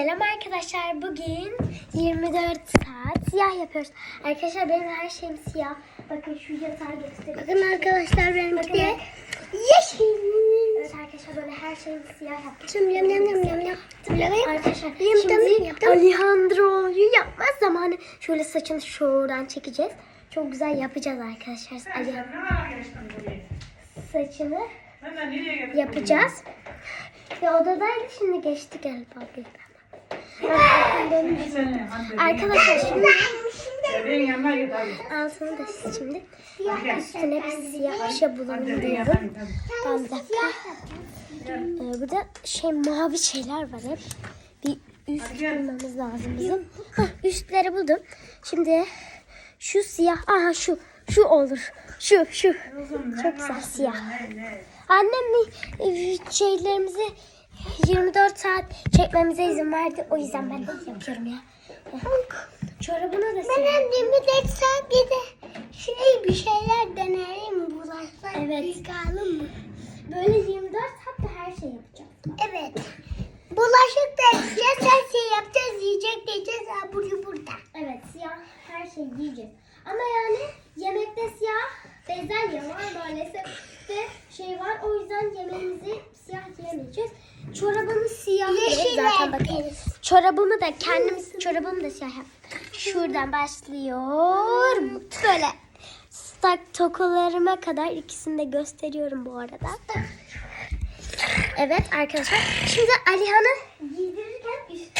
Selam arkadaşlar. Bugün 24 saat siyah yapıyoruz. Arkadaşlar benim her şeyim siyah. Bakın şu yatağı göstereyim. Bakın arkadaşlar benimki Bakın. de yeşil. Evet arkadaşlar böyle her şeyimi siyah yaptım. Şimdi yam yam yam yam yam. Arkadaşlar şimdi yaptım. Alejandro'yu yapma zamanı. Şöyle saçını şuradan çekeceğiz. Çok güzel yapacağız arkadaşlar. Ali saçını yapacağız. Ve odadaydı şimdi geçti galiba birden. Arkadaşlar şimdi altını da şimdi üstüne bir siyah bir şey bulundurdum. Ben bir dakika. Ee, burada şey mavi şeyler var hep. Bir üst bulmamız lazım bizim. Hah, üstleri buldum. Şimdi şu siyah. Aha şu. Şu olur. Şu şu. Çok güzel siyah. Annem e, şeylerimizi 24 saat çekmemize izin verdi. O yüzden ben de yapıyorum ya. Çorabını da Ben siyah. annemi de sadece şey bir şeyler denerim bulaşsak Evet. yıkayalım mı? Böyle 24 saatte her şey yapacağız. Evet. Bulaşık da yiyeceğiz, her şeyi yapacağız, yiyecek diyeceğiz, abur burada. Evet siyah her şey yiyeceğiz. Ama yani yemekte siyah bezelye var maalesef de şey var. O yüzden yemeğimizi siyah yiyemeyeceğiz. Çorabımı siyah Yeşil zaten. Çorabımı da kendim çorabımı da siyah yaptım. Şuradan başlıyor. Böyle stak tokalarıma kadar ikisini de gösteriyorum bu arada. Evet arkadaşlar. Şimdi Alihan'ı giydirirken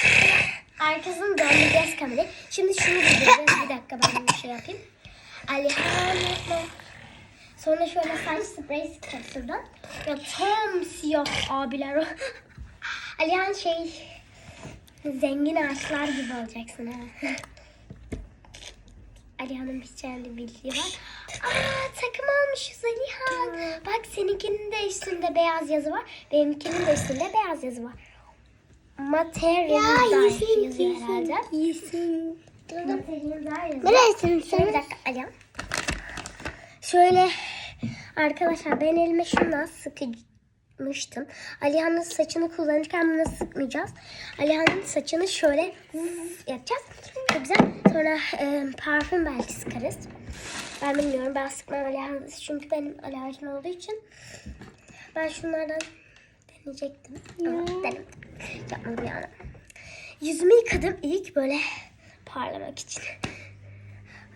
arkasını döndüreceğiz kamerayı. Şimdi şunu giydireceğiz. Bir dakika ben bir şey yapayım. Alihan'ı Sonra şöyle saç sprey sıkacağız şuradan. Ya tam siyah abiler o. Alihan şey zengin ağaçlar gibi olacaksın ha. Alihan'ın bir tane bildiği var. Aa takım almışız Alihan. Bak seninkinin de üstünde beyaz yazı var. Benimkinin de üstünde beyaz yazı var. Material yazıyor herhalde. iyisin. Material yazıyor. Neresin Şöyle bir sen? dakika Alihan. Şöyle arkadaşlar ben elime şundan sıkmıştım. Alihan'ın saçını kullanırken bunu sıkmayacağız. Alihan'ın saçını şöyle yapacağız. Çok güzel. Sonra e, parfüm belki sıkarız. Ben bilmiyorum. Ben sıkmam Alihan'ın çünkü benim alerjim olduğu için. Ben şunlardan deneyecektim. Ama denemedim. Yapmadım yani. Yüzümü yıkadım ilk böyle parlamak için.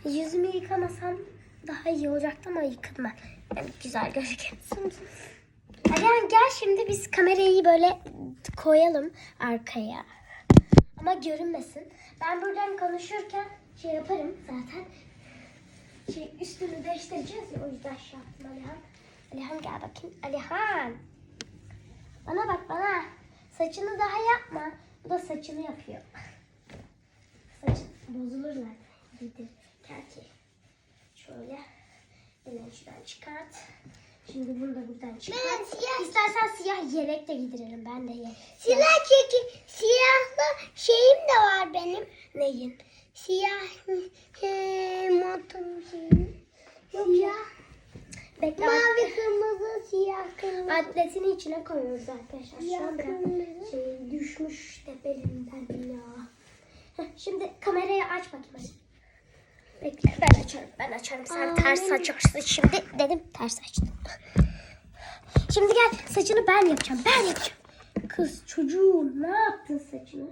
Yüzümü yıkamasam daha iyi olacaktı ama yıkadım ben. Yani güzel gözüküyor. Alihan gel şimdi biz kamerayı böyle koyalım arkaya. Ama görünmesin. Ben buradan konuşurken şey yaparım zaten. Şey üstünü değiştireceğiz ya o yüzden şey yaptım Alihan. Alihan gel bakayım. Alihan. Bana bak bana. Saçını daha yapma. Bu da saçını yapıyor. Saç bozulurlar. Giydir. Kerki. Şöyle. Şuradan çıkart. Şimdi bunu da buradan çıkart. Ben siyah- İstersen siyah yelek de giydiririm. Ben de yelek. Silah çeki, siyahlı şeyim de var benim. Neyin? Siyah he, montum şeyim. Siyah, Bekle. mavi, kırmızı, siyah, kırmızı. Atletini içine koyuyoruz arkadaşlar. Siyah, kırmızı. şey düşmüş tepelerinden ya. Heh, Şimdi kamerayı aç bakayım. Bekle ben açarım ben açarım. Sen Aa, ters açarsın şimdi. Dedim ters açtım. Şimdi gel saçını ben yapacağım. Ben yapacağım. Kız çocuğum ne yaptın saçını?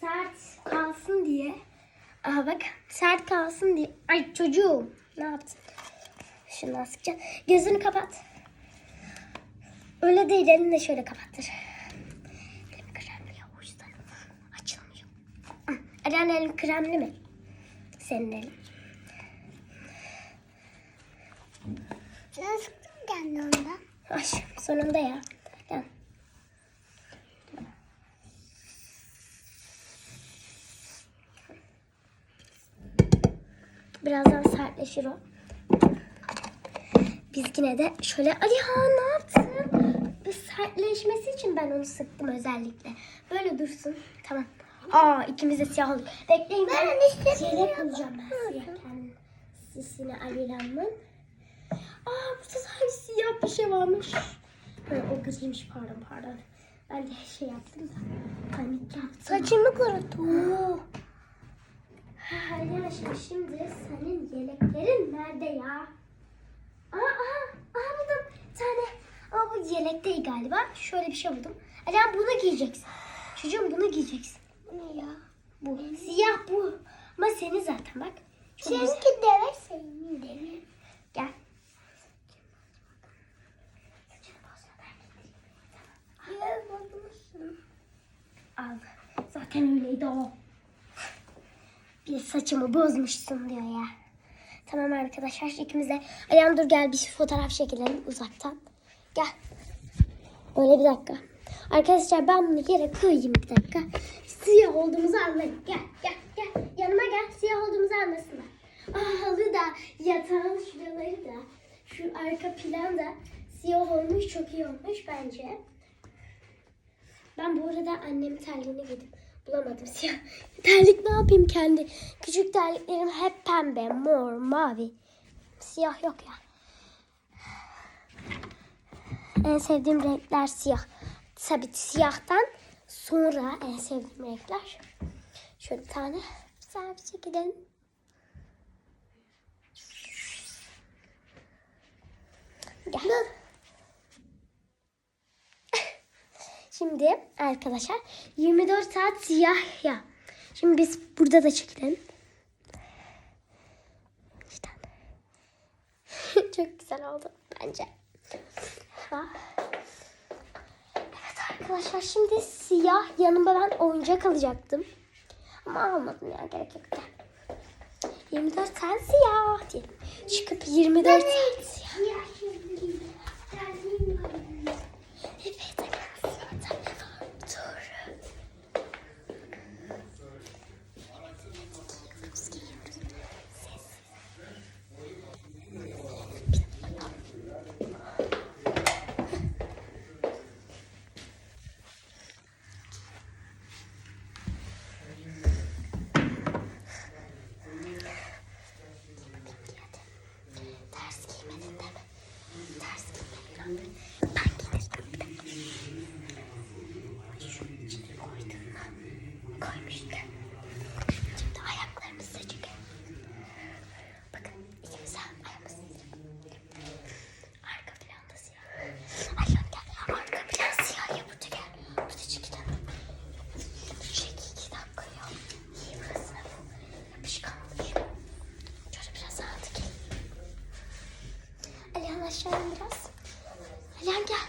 Sert kalsın diye. Aha bak sert kalsın diye. Ay çocuğum ne yaptın? Şundan sıkacağım. Gözünü kapat. Öyle değil elini de şöyle kapattır. Elim kremli ya o yüzden açılmıyor. Eren elin kremli mi? Senin elin. Sen sıktın kendi ondan. Ay sonunda ya. Gel. Birazdan sertleşir o. Biz yine de şöyle Alihan ne yaptın? Sertleşmesi için ben onu sıktım özellikle. Böyle dursun. Tamam. Aa ikimiz de siyah oldu. Bekleyin ben, Ben yelek alacağım ben siyah kendim. Sisine Aliran'ın. Aa burada sadece siyah bir şey varmış. Ha, o griymiş pardon pardon. Ben de şey yaptım da. Panik yaptım. Saçını kuruttum. Arkadaşlar şimdi senin yeleklerin nerede ya? Aa, aa, aa buldum bir tane. Ama bu yelek değil galiba. Şöyle bir şey buldum. Alihan bunu giyeceksin. Çocuğum bunu giyeceksin. Ne ya? Bu. Siyah bu. Ama senin zaten bak. Çok güzel. Seninki deve senin deve. Gel. Al. Zaten öyleydi o. Bir saçımı bozmuşsun diyor ya. Tamam arkadaşlar ikimiz de. Ayağım dur gel bir fotoğraf çekelim uzaktan. Gel. Böyle bir dakika. Arkadaşlar ben bunu yere koyayım bir dakika. Siyah olduğumuzu anlayın. Gel gel gel. Yanıma gel siyah olduğumuzu anlasınlar. Ah halı da yatağın şuraları da şu arka plan da siyah olmuş çok iyi olmuş bence. Ben bu arada annemin terliğini giydim. Bulamadım siyah. Terlik ne yapayım kendi? Küçük terliklerim hep pembe, mor, mavi. Siyah yok ya. En sevdiğim renkler siyah. Tabii siyahtan sonra en sevdiğim renkler. Şöyle bir tane güzel bir şekilde. Gel. Şimdi arkadaşlar 24 saat siyah ya. Şimdi biz burada da çekelim. Çok güzel oldu bence. Ha. Arkadaşlar şimdi siyah yanıma ben oyuncak alacaktım. Ama almadım ya gerek yok. Gel. 24 saat siyah diyelim. Çıkıp 24 saat siyah. Ya şimdi terliğim var. Evet arkadaşlar. Dur. Ters giymedin değil mi? Ters giymedin. Ben giydirdim. Şunun içine koydum mu? Koymuştum. Şimdi ayaklarımızı çekelim. Bakın ikimiz de ayağımızı Arka planda siyah. Ayhan gel. Arka plan siyah ya burada gel. Burada çekelim. Çek iki dakika ya. İyi burası ne bu? Yapışkanmış. Şöyle biraz daha da gel. Alihan aşağı in biraz. Alihan gel.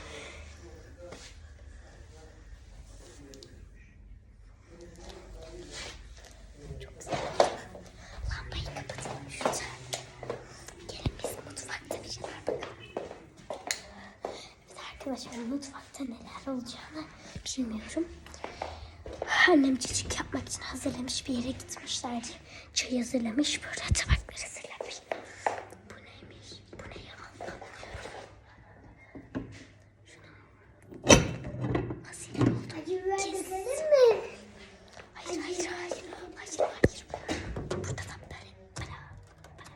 Çok güzel oldu. Lambayı kapatalım şurada. Gelin biz mutfakta bir şeyler bakalım. Evet arkadaşlar mutfakta neler olacağını bilmiyorum. Annem cicik yapmak için hazırlamış bir yere gitmişlerdi. Çay hazırlamış, burada tabaklar hazırlamış. Bu neymiş? Bu ne ya? Anlamıyorum. Şuna. Hazine oldu. Acı biber Kesin. dökelim mi? Hayır, hayır, hayır. Hayır, hayır. Burada da böyle. Böyle. Böyle.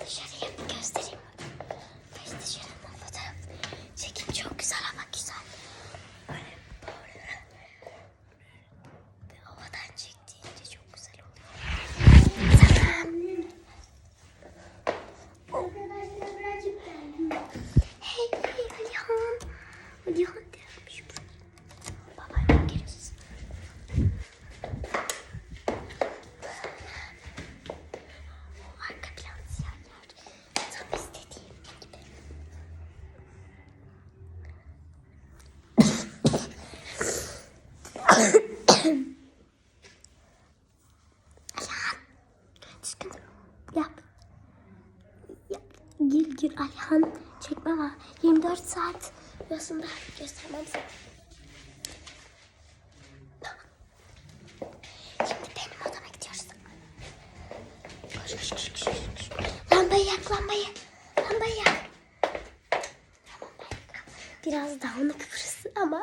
Dışarıya bir göstereyim. Biz dışarıdan fotoğraf çekim çok güzel ama güzel. Böyle böyle. Bir havadan çektiğince çok güzel oluyor. Arkadaşlar birazcık terliğim. Hey hey Alihan. Alihan gelmiş buraya. Baba geliyorsun. O arka plan siyah yer. Tam istediğim gibi. Alihan. Düzgün yap. Yap. Gir gir Alihan. Çekme ama 24 saat yosunda göstermem sana. Şimdi benim odama gidiyoruz. Koş koş koş koş. koş. Lambayı yak lambayı. Lambayı yak. Lambayı yak. Biraz dağınık burası ama.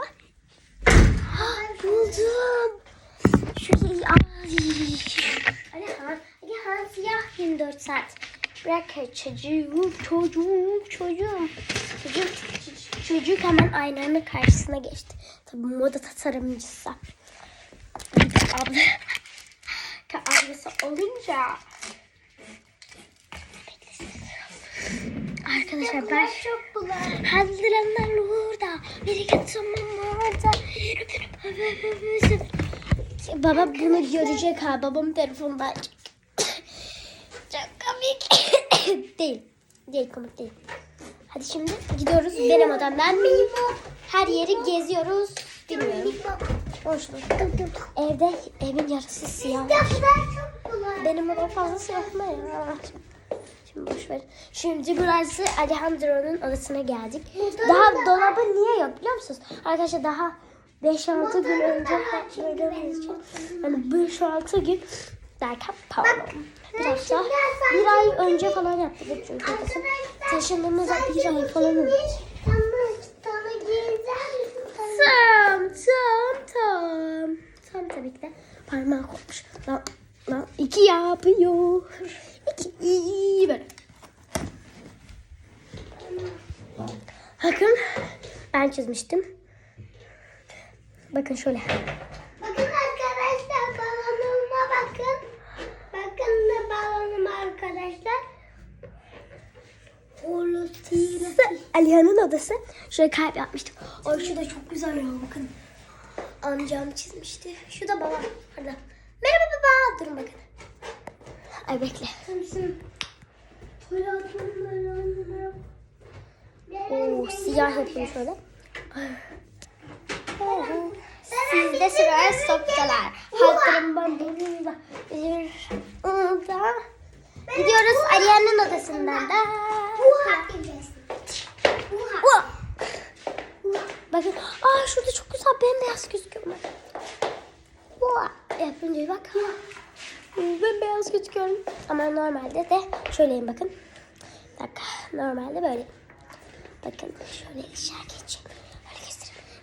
Ah, buldum. Şu ay. Alihan, Alihan siyah 24 saat. Bırak çocuğum, çocuğum, çocuğum. Çocuk, çocuk hemen aynanın karşısına geçti. Tabii moda tasarımcısı. Abla, ablası olunca Arkadaşlar ben çok bulan. Hazırlanlar orada. Bir kaçamam orada. Baba bunu görecek ha. Babam telefondan Çok komik. değil. Değil komik değil. Hadi şimdi gidiyoruz benim odamdan. Her yeri geziyoruz. Bilmiyorum. Boşluk. Evde evin yarısı siyah. Benim odam fazla siyah mı ya? Şimdi boş ver. Şimdi burası Alejandro'nun odasına geldik. Daha dolabı niye yok biliyor musunuz? Arkadaşlar daha 5-6 gün önce gördüğümüz için. Yani 5-6 gün derken pardon. Da bir ay önce falan yaptık çünkü odası. Taşındığımızda bir ay falan oldu. Tam tam tam. Tam tabii ki de parmağı kopmuş. Lan, lan iki yapıyor. İki iyi böyle. Bakın ben çizmiştim. Bakın şöyle. Bakın arkadaşlar balonuma bakın. Balonum arkadaşlar. Alihan'ın odası. Şöyle kalp yapmıştım. Ay şu da çok güzel ya bakın. Amcam çizmişti. Şu da babam. Pardon. Merhaba baba. Durun bakın. Ay bekle. Oo, siyah yapayım şöyle. Sizde sıra softalar. Hatırım ben burada. Bir oda. Gidiyoruz Aliye'nin odasından da. Bakın. Aa şurada çok güzel bembeyaz gözüküyor. Yapınca bak. Bembeyaz gözüküyorum. Ama normalde de şöyleyim bakın. Bir dakika. Normalde böyle. Bakın şöyle ışığa geçeyim.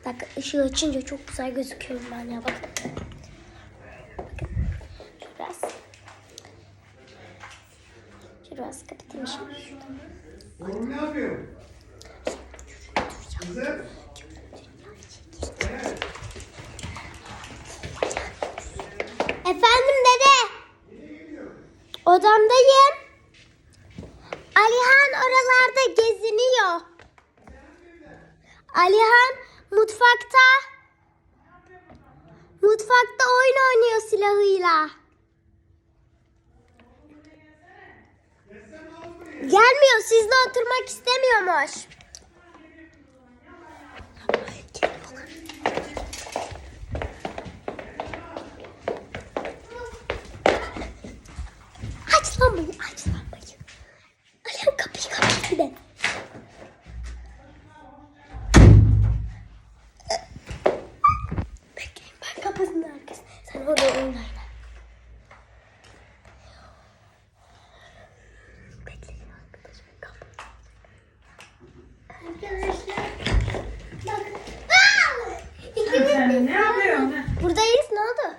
Dakika ışığı açınca çok güzel gözüküyorum ben ya bakın. Bakın. Biraz. Biraz kapatayım şimdi. Oğlum ne yapıyorsun? Kızım. Efendim dede. Odamdayım. Alihan oralarda geziniyor. Alihan mutfakta. Mutfakta oyun oynuyor silahıyla. Gelmiyor sizle oturmak istemiyormuş. Aç lambayı, aç lambayı. Alihan kapıyı kapat bir de. Bekleyin ben kapısının arkasında. Sen orada oyun oyna. Bekleyin arkadaşım. Kapı. Arkadaşlar. Bakın. Aa! İkimiz Sen ne yapıyorsun? ha? Buradayız ne oldu?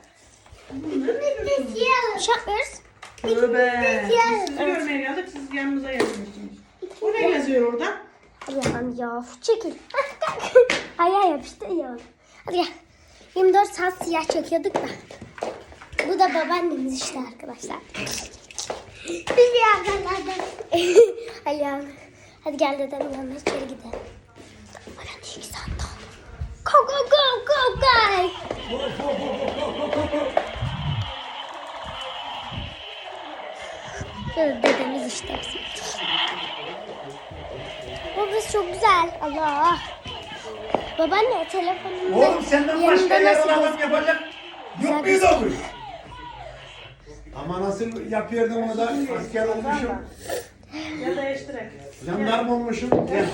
ikimiz de şey yapmıyoruz. Tövbe. Siz görmeye geldik, siz yanımıza yazmışsınız. O ne yazıyor orada? Allah'ım ya çekil. Ayağa yapıştı iyi oldu. Hadi gel. 24 saat siyah çekiyorduk da. Bu da babaannemiz işte arkadaşlar. Biz yakaladık. Alihan. Hadi gel dedenin yanına içeri gidelim. Alihan iyi ki saat daha. Go go go go go. Dedemiz işte. Burası çok güzel. Allah. Babaanne telefonunda Oğlum senden başka yer alalım yapacak. Yok muydu o bu? Ama nasıl yapıyordum onu da asker olmuşum. Ya değiştirek. Jandarma olmuşum. Gel.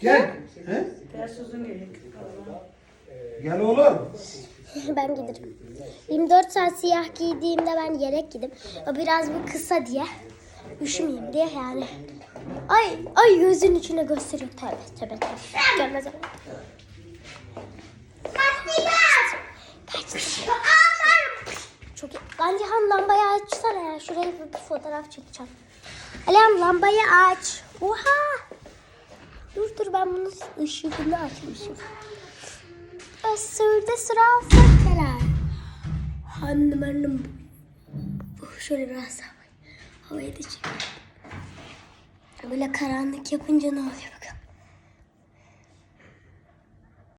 Gel. He? Ters uzun giyin. Gel oğlum. ben giderim. 24 saat siyah giydiğimde ben yelek giydim. O biraz bu kısa diye. Üşümeyeyim diye yani. Ay ay gözün içine gösteriyor. Tövbe tövbe tövbe. Görmez. Çok iyi. Bence han lambayı açsana ya. Şuraya bir fotoğraf çekeceğim. Alihan lambayı aç. Oha. Dur dur ben bunun ışığını açmışım. Isırdı sıra fırtınalar. Hanım hanım. Şöyle biraz havayı da çek. Böyle karanlık yapınca ne oluyor?